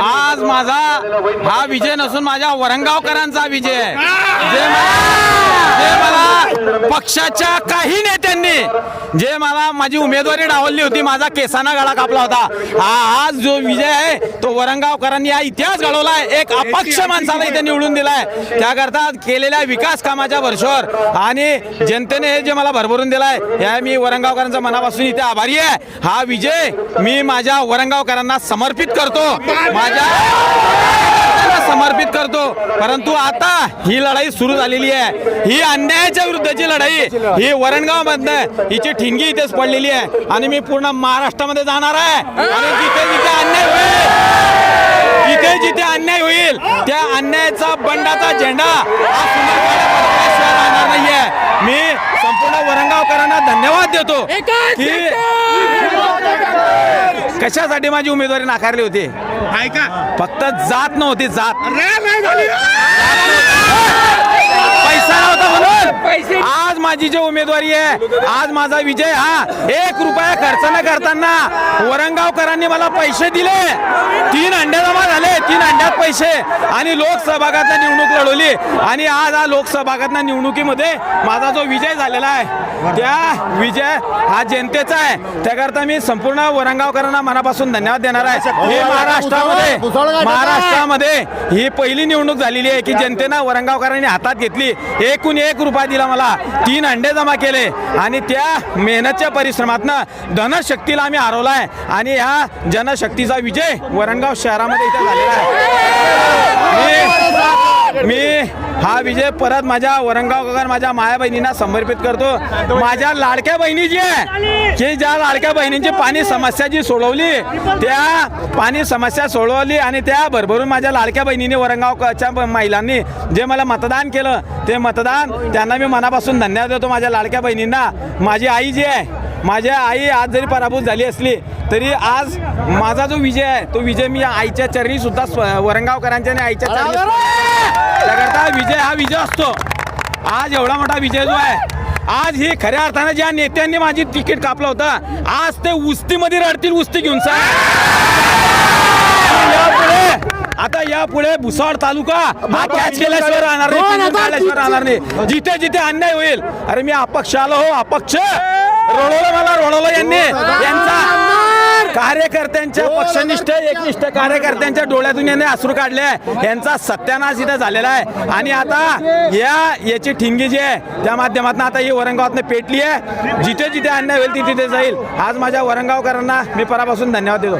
आज माझा हा विजय नसून माझ्या वरंगावकरांचा विजय आहे. पक्षाच्या काही नेत्यांनी जे मला माझी उमेदवारी डावलली होती माझा केसाना गळा कापला होता. आज जो विजय आहे तो वरंगावकरांनी हा इतिहास घडवलाय. एक अपक्ष माणसाला इथे निवडून दिलाय. त्याकरता केलेल्या विकास कामाच्या वर्षावर आणि जनतेने हे जे मला भरभरून दिलाय या मी वरंगावकरांचा मनापासून इथे आभारी आहे. हा विजय मी माझ्या वरंगावकरांना समर्पित करतो. माझ्या त्यांना समर्पित करतो. परंतु आता ही लढाई सुरू झालेली आहे. ही अन्यायाच्या विरुद्धची लढाई. ही वरणगाव मधनं हिची ठिणगी इथेच पडलेली आहे. आणि मी पूर्ण महाराष्ट्रामध्ये जाणार आहे. आणि जिथे जिथे अन्याय होईल जिथे जिथे अन्याय होईल त्या अन्यायाचा बंडाचा झेंडा राहणार नाहीये. मी संपूर्ण वरंगावकरांना धन्यवाद देतो की कशासाठी माझी उमेदवारी नाकारली होती? फक्त जात नव्हती जात. पैसा नव्हता म्हणून. आज माझी जी उमेदवारी आहे आज माझा विजय हा एक रुपया खर्च न करताना वरंगावकरांनी मला पैसे दिले. तीन अंडे जमा झाले तीन अंड्यात पैसे आणि लोकसभागातनं निवडणूक लढवली. आणि आज हा लोकसभागातल्या निवडणुकीमध्ये माझा जो विजय झालेला आहे त्या विजय हा जनतेचा आहे. त्याकरता मी संपूर्ण वरंगावकरांना मनापासून धन्यवाद देणार आहे. हे महाराष्ट्रामध्ये महाराष्ट्रामध्ये ही पहिली निवडणूक झालेली आहे की जनतेनं वरंगावकरांनी हातात घेतली. एकूण एक रुपया दिला मला. तीन अंडे जमा केले. आणि त्या मेहनतच्या परिश्रमातनं धनशक्तीला आम्ही हरवलाय. आणि ह्या जनशक्तीचा विजय वरणगाव शहरामध्ये इथे झालेला आहे मी मी हा विजय परत माझ्या वरंगावकर माझ्या माया बहिणींना समर्पित करतो. माझ्या लाडक्या बहिणी जी आहे की ज्या लाडक्या बहिणींची पाणी समस्या जी सोडवली त्या पाणी समस्या सोडवली आणि त्या भरभरून माझ्या लाडक्या बहिणीने वरंगावच्या महिलांनी जे मला मतदान केलं ते मतदान त्यांना मी मनापासून धन्यवाद देतो. माझ्या लाडक्या बहिणींना माझी आई जी आहे माझ्या आई आज जरी पराभूत झाली असली तरी आज माझा जो विजय आहे तो विजय मी आईच्या चरणी सुद्धा वरंगावकरांच्या आणि आईच्या चरणी त्याकरता विजय हा विजय असतो. आज एवढा मोठा विजय जो आहे आज ही खऱ्या अर्थानं ज्या नेत्यांनी माझी तिकीट कापलं होतं आज ते उस्तीमध्ये रडतील उस्ती घेऊन आता यापुढे भुसावळ तालुका हा कॅच केल्याशिवाय राहणार नाही राहणार नाही. जिथे जिथे अन्याय होईल अरे मी अपक्ष आलो हो अपक्ष. रोडवलं मला रोडवलं यांनी कार्यकर्त्यांच्या पक्षनिष्ठ एकनिष्ठ कार्यकर्त्यांच्या डोळ्यातून यांनी अश्रू काढले यांचा सत्यानाश इथं झालेला आहे. आणि आता या याची ठिंगी जी आहे त्या माध्यमातून आता ही वरंगावातनं पेटली आहे. जिथे जिथे अन्याय होईल तिथे तिथे जाईल. आज माझ्या वरंगावकरांना मी परापासून धन्यवाद देतो.